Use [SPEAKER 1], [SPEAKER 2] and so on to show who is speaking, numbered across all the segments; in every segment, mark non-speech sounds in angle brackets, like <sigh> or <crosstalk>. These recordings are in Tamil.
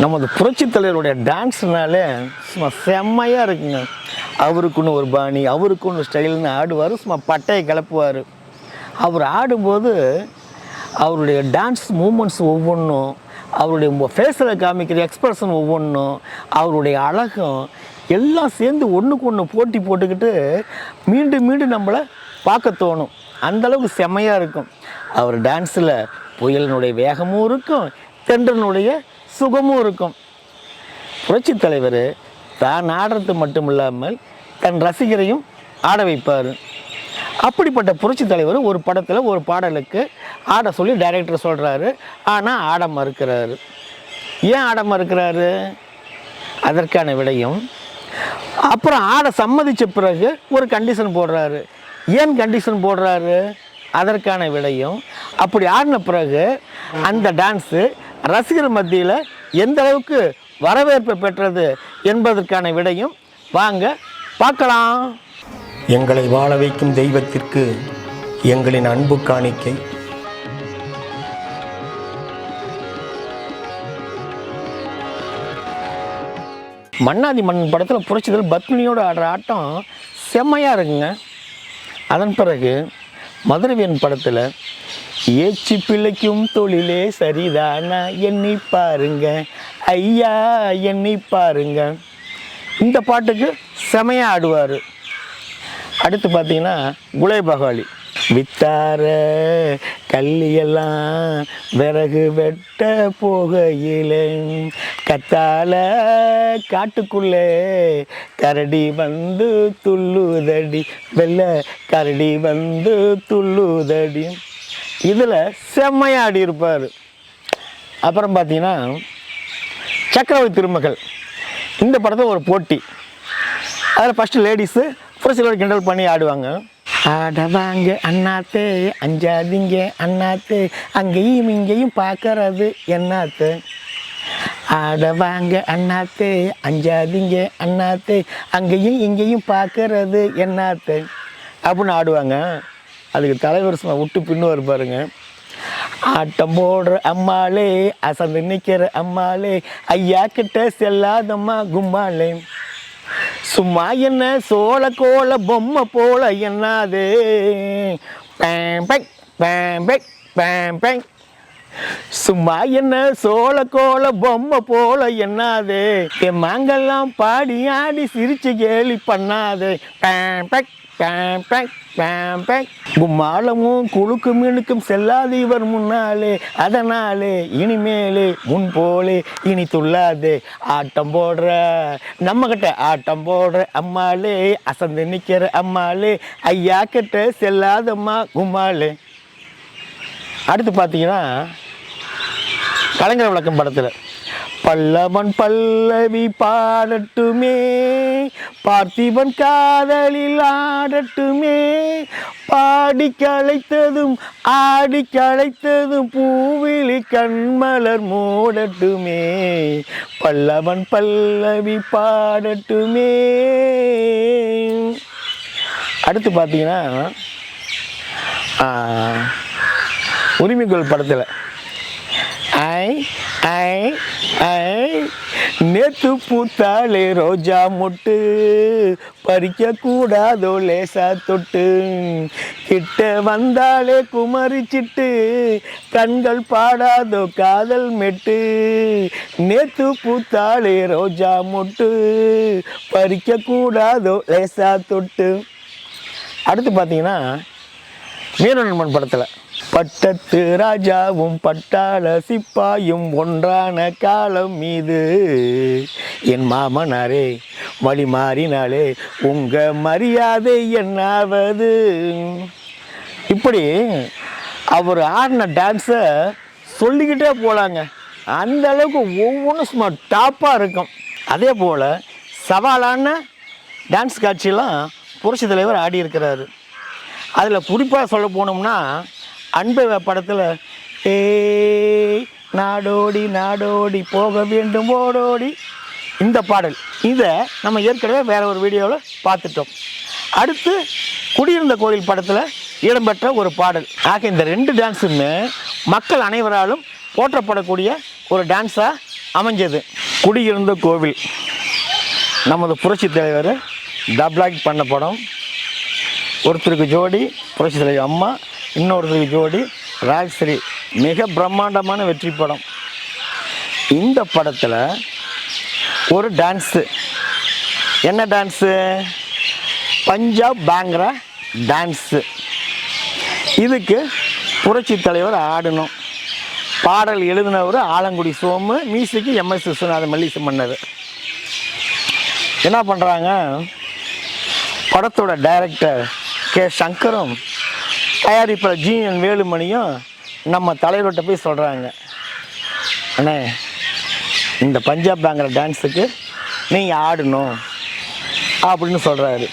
[SPEAKER 1] நமது புரட்சி தலைவருடைய டான்ஸ்னாலே சும்மா செம்மையாக இருக்குங்க. அவருக்குன்னு ஒரு பாணி அவருக்குன்னு ஸ்டைல்னு ஆடுவார் சும்மா பட்டையை கிளப்புவார் அவர் ஆடும்போது அவருடைய டான்ஸ் மூமெண்ட்ஸ் ஒவ்வொன்றும் அவருடைய ஃபேஸில் காமிக்கிற எக்ஸ்பிரஷன் ஒவ்வொன்றும் அவருடைய அழகும் எல்லாம் சேர்ந்து ஒன்றுக்கு ஒன்று போட்டி போட்டுக்கிட்டு மீண்டும் மீண்டும் நம்மளை பார்க்க தோணும். அந்த அளவுக்கு செம்மையாக இருக்கும். அவர் டான்ஸில் புயலினுடைய வேகமும் இருக்கும் தென்றனுடைய சுகமும் இருக்கும். புரட்சி தலைவர் தான் ஆடுறது மட்டும் இல்லாமல் தன் ரசிகரையும் ஆட வைப்பார். அப்படிப்பட்ட புரட்சி தலைவர் ஒரு படத்தில் ஒரு பாடலுக்கு ஆட சொல்லி டைரக்டர் சொல்கிறாரு ஆனால் ஆட மறுக்கிறாரு. ஏன் ஆட மறுக்கிறாரு? அதற்கான விடையும் அப்புறம் ஆட சம்மதித்த பிறகு ஒரு கண்டிஷன் போடுறாரு. ஏன் கண்டிஷன் போடுறாரு? அதற்கான விடையும் அப்படி ஆடின பிறகு அந்த டான்ஸு ரசிகர் மத்தியில் எந்த அளவுக்கு வரவேற்பை பெற்றது என்பதற்கான விடையும் வாங்க பார்க்கலாம்.
[SPEAKER 2] எங்களை வாழ வைக்கும் தெய்வத்திற்கு எங்களின் அன்பு காணிக்கை.
[SPEAKER 1] மன்னாதி மன்னன் படத்தில் புரட்சிதல் பத்மினியோட ஆடுற ஆட்டம் செம்மையாக இருக்குங்க. அதன் பிறகு மதுரவியன் படத்தில் ஏச்சி பிள்ளைக்கும் தொழிலே சரிதானா? எண்ணி பாருங்க. ஐயா எண்ணி பாருங்க. இந்த பாட்டுக்கு செமையாக ஆடுவார். அடுத்து பார்த்தீங்கன்னா குலேபகாளி வித்தார கல்லியெல்லாம் விறகு வெட்ட போகையிலே கத்தால காட்டுக்குள்ளே கரடி வந்து துள்ளுதடி வெள்ளை கரடி வந்து துள்ளுதடி. இதில் செம்மையாக ஆடி இருப்பார். அப்புறம் பார்த்தீங்கன்னா சக்கரவர்த்தி திருமகள். இந்த படத்தில் ஒரு போட்டி. அதில் ஃபஸ்ட்டு லேடிஸு புரட்சியோட கிண்டல் பண்ணி ஆடுவாங்க. ஆடவாங்க அண்ணாத்தே அஞ்சாதிங்க அண்ணாத்தே அங்கேயும் இங்கேயும் பார்க்கறது என்னாத்து? ஆடவாங்க அண்ணாத்தே அஞ்சாதிங்க அண்ணாத்தே அங்கேயும் இங்கேயும் பார்க்கறது என்னாத்து? அப்படின்னு ஆடுவாங்க. அதுக்கு தலைவர் சும்மா விட்டு பின்னுவார் பாருங்க. ஆட்டம் போடுற அம்மாளே அசந்து நிற்கிற அம்மாளே ஐயா கிட்ட செல்லாதம்மா கும்மாளே. சும்மா என்ன சோள கோல பொம்மை போல என்னாது. பேம் பேம்பை பேம் சும்மா என்ன சோள கோல பொம்மை போல என்னாது. என் மாங்கெல்லாம் பாடி ஆடி சிரிச்சு கேலி பண்ணாது. பேம்பை பெக் பேம் கும்மாளமும் குழுக்கு மீனுக்கும் செல்லாது இவர் முன்னாலே அதனாலே இனிமேலே முன் போலே இனி துள்ளாதே. ஆட்டம் போடுற நம்ம கிட்ட ஆட்டம் போடுற அம்மாளே அசந்து நிற்கிற அம்மாளே ஐயா கிட்ட செல்லாதம்மா கும்மாளே. அடுத்து பார்த்தீங்கன்னா கலைஞர் விளக்கம் படத்தில் பல்லவன் பல்லவி பாடட்டுமே பார்த்திபன் காதலில் ஆடட்டுமே. பாடி களைத்ததும் ஆடி களைத்ததும் பூவிழி கண்மலர் மூடட்டுமே. பல்லவன் பல்லவி பாடட்டுமே. அடுத்து பார்த்தீங்கன்னா உரிமைக்குள் படத்தில் நேத்து பூத்தாலே ரோஜா மொட்டு பறிக்க கூடாதோ லேசா தொட்டு. கிட்ட வந்தாலே குமரிச்சிட்டு கண்கள் பாடாதோ காதல் மெட்டு. நேத்து பூத்தாலே ரோஜா மொட்டு பறிக்க கூடாதோ லேசா தொட்டு. அடுத்து பார்த்தீங்கன்னா வீரநண்பன் படத்தில். பட்டத்து ராஜாவும் பட்டாள சிப்பாயும் ஒன்றான காலம் மீது. என் மாமனாரே வழி மாறினாலே உங்க மரியாதை என்னாவது? இப்படி அவர் ஆடின டான்ஸை சொல்லிக்கிட்டே போகலாங்க அந்த அளவுக்கு ஒவ்வொன்றும் சும்மா டாப்பாக இருக்கும். அதே போல் சவாலான டான்ஸ் காட்சியெல்லாம் புரட்சி தலைவர் ஆடி இருக்கிறாரு அதில் குறிப்பாக சொல்ல போனோம்னா அன்பு படத்தில் ஏ நாடோடி நாடோடி போக வேண்டும் ஓடோடி. இந்த பாடல். இதை நம்ம ஏற்கனவே வேற ஒரு வீடியோவில் பார்த்துட்டோம். அடுத்து குடியிருந்த கோயில் படத்தில் இடம்பெற்ற ஒரு பாடல். ஆக இந்த ரெண்டு டான்ஸுமே மக்கள் அனைவராலும் போற்றப்படக்கூடிய ஒரு டான்ஸாக அமைஞ்சது. குடியிருந்த கோவில். நமது புரட்சி தலைவர் டப்ளாக் பண்ண படம். ஒருத்தருக்கு ஜோடி புரட்சி தலைவர் அம்மா இன்னொரு ஜோடி ராஜ்ஸ்ரீ மிக பிரம்மாண்டமான வெற்றி படம். இந்த படத்தில் ஒரு டான்ஸு என்ன டான்ஸு பஞ்சாப் பேங்கிற டான்ஸு இதுக்கு புரட்சி தலைவர் ஆடணும். பாடல் எழுதினவர் ஆலங்குடி சோமு மியூசிக்கு எம்எஸ் விஸ்வநாதன் மல்லிசு மன்னர் என்ன பண்ணுறாங்க படத்தோட டைரக்டர் கே. சங்கரும் தயாரிப்பாளர் ஜிஎன் வேலுமணியும் நம்ம தலைவர்கிட்ட போய் சொல்கிறாங்க அண்ணே இந்த பஞ்சாப் பேங்கிற டான்ஸுக்கு நீங்கள் ஆடணும் அப்படின்னு சொல்கிறாரு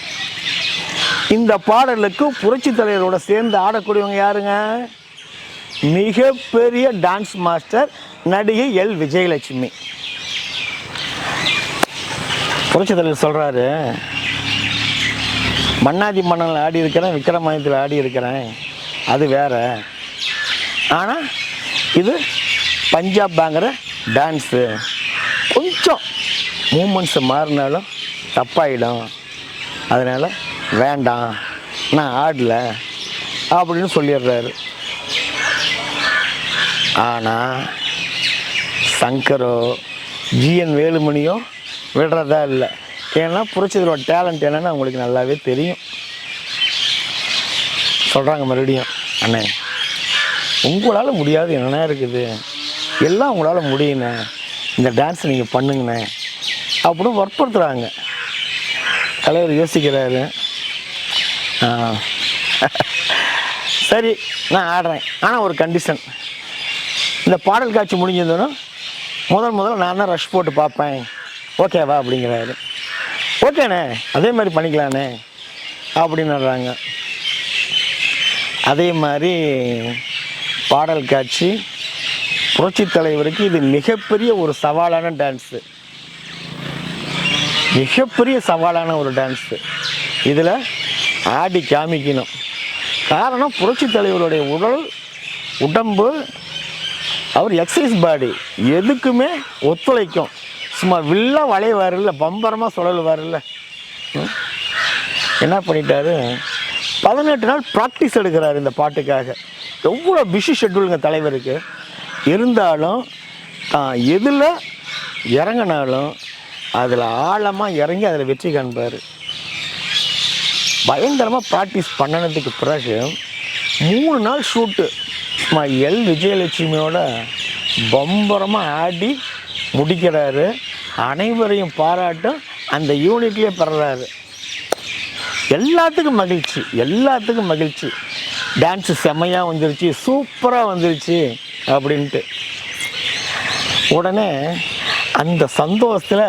[SPEAKER 1] இந்த பாடலுக்கு புரட்சி தலைவரோட சேர்ந்து ஆடக்கூடியவங்க யாருங்க? மிகப்பெரிய டான்ஸ் மாஸ்டர் நடிகை எல். விஜயலட்சுமி. புரட்சி தலைவர் சொல்கிறாரு மன்னாதி மன்னனில் ஆடி இருக்கிறேன் விக்ரமாயத்தில் ஆடி இருக்கிறேன். அது வேற. ஆனால் இது பஞ்சாப் டான்ஸு கொஞ்சம் மூமெண்ட்ஸு மாறினாலும் தப்பாயிடும். அதனால் வேண்டாம் நான் ஆடலை அப்படின்னு சொல்லிடுறாரு. ஆனால் சங்கரோ ஜிஎன் வேலுமணியோ விடுறதா இல்லை. ஏன்னா புரட்சிதரோட டேலண்ட் என்னென்னு அவங்களுக்கு நல்லாவே தெரியும். சொல்கிறாங்க மறுபடியும் அண்ணே உங்களால் முடியாது என்னண்ணே இருக்குது. எல்லாம் உங்களால் முடியுண்ணே இந்த டான்ஸ் நீங்கள் பண்ணுங்கண்ணே. அப்படின்னு வற்புறுத்துறாங்க. தலைவர் யோசிக்கிறாரு. ஆ. <laughs> சரி நான் ஆடுறேன். ஆனால் ஒரு கண்டிஷன் இந்த பாடல் காட்சி முடிஞ்சதுன்னா முதல் முதல்ல நான் தான் ரஷ் போட்டு பார்ப்பேன். ஓகேவா அப்படிங்கிறாரு. ஓகேண்ணே அதே மாதிரி பண்ணிக்கலாண்ணே அப்படின்னுறாங்க. அதே மாதிரி பாடல் காட்சி புரட்சித் தலைவருக்கு இது மிகப்பெரிய ஒரு சவாலான டான்ஸு மிகப்பெரிய சவாலான ஒரு டான்ஸு இதில் ஆடி காமிக்கணும். காரணம் புரட்சி தலைவருடைய உடல் உடம்பு அவர் எக்ஸசைஸ் பாடி எதுக்குமே ஒத்துழைக்கும். சும்மா வில்லா வளைவாருல்ல பம்பரமாக சுழலுவாருல்ல என்ன பண்ணிட்டாரு? பதினெட்டு நாள் ப்ராக்டிஸ் எடுக்கிறார் இந்த பாட்டுக்காக. எவ்வளோ பிஸி ஷெட்யூலுங்க தலைவருக்கு. இருந்தாலும் தான் எதில் இறங்கினாலும் அதில் ஆழமாக இறங்கி அதில் வெற்றி காண்பார். பயங்கரமாக ப்ராக்டிஸ் பண்ணனதுக்கு பிறகு மூணு நாள் ஷூட்டு சும்மா எல் விஜயலட்சுமியோட பம்பரமாக ஆடி முடிக்கிறாரு. அனைவரையும் பாராட்டும் அந்த யூனிட்லேயே பெறுறாரு எல்லாத்துக்கும் மகிழ்ச்சி எல்லாத்துக்கும் மகிழ்ச்சி. டான்ஸு செம்மையாக வந்துருச்சு சூப்பராக வந்துருச்சு அப்படின்ட்டு. உடனே அந்த சந்தோஷத்தில்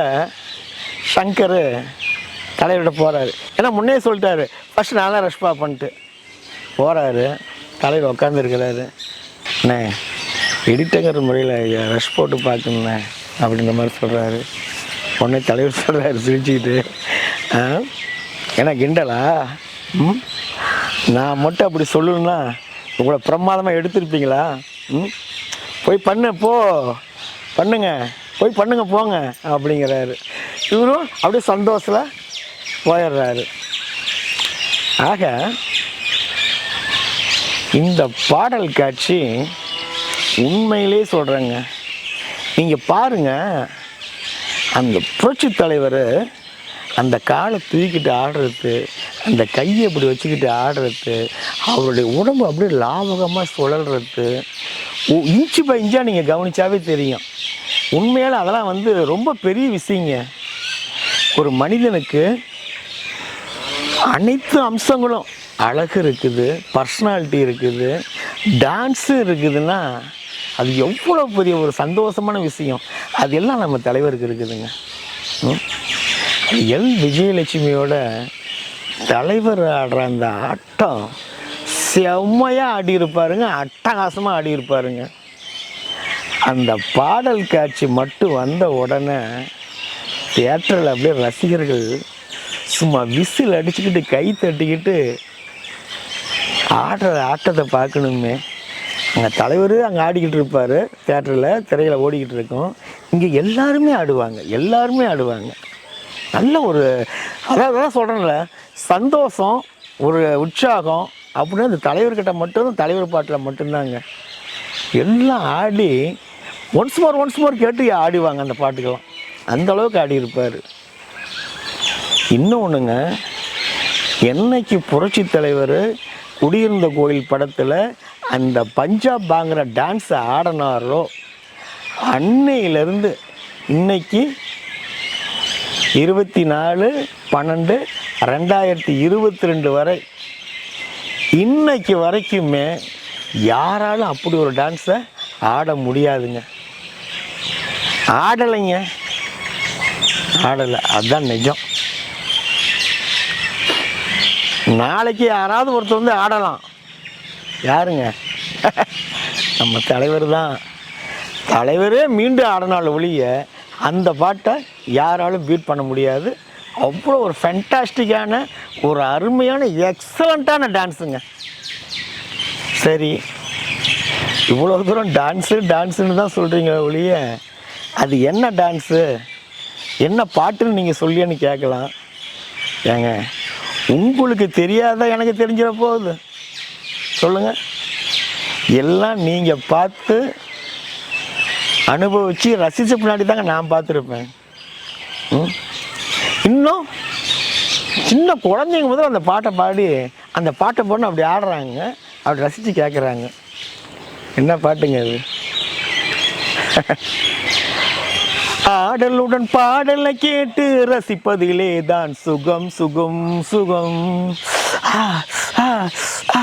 [SPEAKER 1] சங்கர் தலைவர்கிட்ட போகிறாரு ஏன்னா முன்னே சொல்லிட்டாரு ஃபஸ்ட் நான் தான் ரஷ் பண்ணிட்டு. போகிறாரு தலைவர் உட்காந்துருக்கிறாரு அண்ணே எடிட்டங்கிற முறையில் ரஷ் போட்டு பார்க்கணுண்ணே அப்படின்ற மாதிரி சொல்கிறாரு உடனே தலைவர் சொல்கிறாரு சிரிச்சுக்கிட்டு. ஏன்னா கிண்டலா? ம்? நான் மட்டும் அப்படி சொல்லணும்னா உங்களை பிரமாதமாக எடுத்திருப்பீங்களா? ம்? போய் பண்ணு போ. பண்ணுங்க. போய் பண்ணுங்க போங்க அப்படிங்கிறாரு. இவரும் அப்படியே சந்தோஷத்தில் போயிடுறாரு. ஆக இந்த பாடல் காட்சி உண்மையிலே சொல்கிறேங்க நீங்கள் பாருங்கள் அந்த புரட்சி தலைவர் அந்த காலை தூக்கிட்டு ஆடுறது அந்த கையை இப்படி வச்சுக்கிட்டு ஆடுறது அவருடைய உடம்பு அப்படியே லாபகமாக சுழல்றது. இன்ச்சு பை இன்ச்சாக நீங்கள் கவனிச்சாவே தெரியும். உண்மையால் அதெல்லாம் வந்து ரொம்ப பெரிய விஷயங்க. ஒரு மனிதனுக்கு அனைத்து அம்சங்களும் அழகு இருக்குது பர்சனாலிட்டி இருக்குது டான்ஸு இருக்குதுன்னா அது எவ்வளோ பெரிய ஒரு சந்தோஷமான விஷயம். அது எல்லாம் நம்ம தலைவருக்கு இருக்குதுங்க. எல். விஜயலட்சுமியோட தலைவர் ஆடுற அந்த ஆட்டம் செம்மையாக ஆடி இருப்பாருங்க. அட்டகாசமாக ஆடி இருப்பாருங்க. அந்த பாடல் காட்சி மட்டும் வந்த உடனே தேட்டரில் அப்படியே ரசிகர்கள் சும்மா விசில் அடிச்சுக்கிட்டு கை தட்டிக்கிட்டு ஆடுற ஆட்டத்தை பார்க்கணுமே. அங்கே தலைவர் அங்கே ஆடிக்கிட்டு இருப்பார் தேட்டரில் திரையில் ஓடிக்கிட்டு இருக்கும். இங்கே எல்லாருமே ஆடுவாங்க எல்லாருமே ஆடுவாங்க. நல்ல ஒரு அதாவது தான் சொல்கிறேன்ல சந்தோஷம் ஒரு உற்சாகம் அப்படின்னு அந்த தலைவர்கிட்ட மட்டும் தலைவர் பாட்டில் மட்டும்தாங்க. எல்லாம் ஆடி ஒன்ஸ் மோர் ஒன்ஸ் மோர் கேட்டு ஆடிவாங்க அந்த பாட்டுக்கெல்லாம். அந்த அளவுக்கு ஆடி இருப்பார். இன்னொன்றுங்க என்னைக்கு புரட்சி தலைவர் குடியிருந்த கோயில் படத்தில் அந்த பஞ்சாப் பாங்கிற டான்ஸை ஆடினாரோ அன்னையிலேருந்து இன்னைக்கு இருபத்தி நாலு பன்னெண்டு ரெண்டாயிரத்தி இருபத்தி ரெண்டு வரை இன்னைக்கு வரைக்குமே யாராலும் அப்படி ஒரு டான்ஸை ஆட முடியாதுங்க. ஆடலைங்க. ஆடலை. அதுதான் நிஜம். நாளைக்கு யாராவது ஒருத்தர் வந்து ஆடலாம். யாருங்க? நம்ம தலைவர் தான். தலைவரே மீண்டும் ஆடினால ஒழிய அந்த பாட்டை யாராலும் பீட் பண்ண முடியாது. அவ்வளோ ஒரு ஃபென்டாஸ்டிக்கான ஒரு அருமையான எக்ஸலண்ட்டான டான்ஸுங்க சரி இவ்வளோ தூரம் டான்ஸு டான்ஸுன்னு தான் சொல்கிறீங்க ஒழிய அது என்ன டான்ஸு என்ன பாட்டுன்னு நீங்கள் சொல்லியன்னு கேட்கலாம். ஏங்க உங்களுக்கு தெரியாத எனக்கு தெரிஞ்சிட போகுது சொல்லுங்கள் எல்லாம் நீங்கள் பார்த்து அனுபவித்து ரசித்த பின்னாடி தாங்க நான் பார்த்துருப்பேன். ம்? இன்னும் சின்ன குழந்தைங்க முதல்ல அந்த பாட்டை பாடி அந்த பாட்டை போட்டு அப்படி ஆடுறாங்க. அப்படி ரசித்து கேட்குறாங்க என்ன பாட்டுங்க அது <laughs> ஆடலுடன் பாடலை கேட்டு ரசிப்பதிலே தான் சுகம் சுகம் சுகம். ஆ, ஆ, ஆ.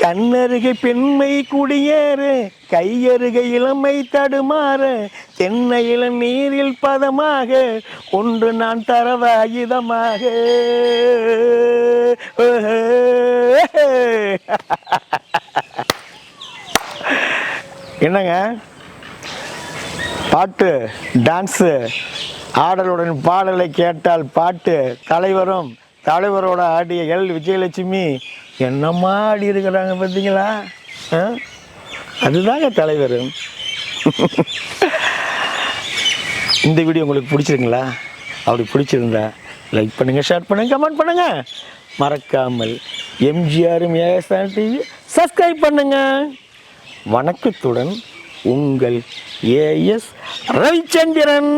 [SPEAKER 1] கண்ணருகை பெண்மை குடியேறு கையருகை இளமை தடுமாறு தென்னை இளம் நீரில் பதமாக ஒன்று நான் தரவாயுதமாக. என்னங்க? பாட்டு டான்ஸு ஆடலுடன் பாடலை கேட்டால் பாட்டு தலைவரும் தலைவரோட ஆடிய எல் விஜயலட்சுமி என்னம்மா ஆடி இருக்கிறாங்க பார்த்தீங்களா? அதுதாங்க தலைவர். இந்த வீடியோ உங்களுக்கு பிடிச்சிருங்களா அப்படி பிடிச்சிருந்தா லைக் பண்ணுங்கள் ஷேர் பண்ணுங்கள் கமெண்ட் பண்ணுங்கள் மறக்காமல் எம்ஜிஆரும் ஏஎஸ்ஆர் டிவி சப்ஸ்கிரைப் பண்ணுங்கள் வணக்கத்துடன் உங்கள் ஏஎஸ் ரவிச்சந்திரன்.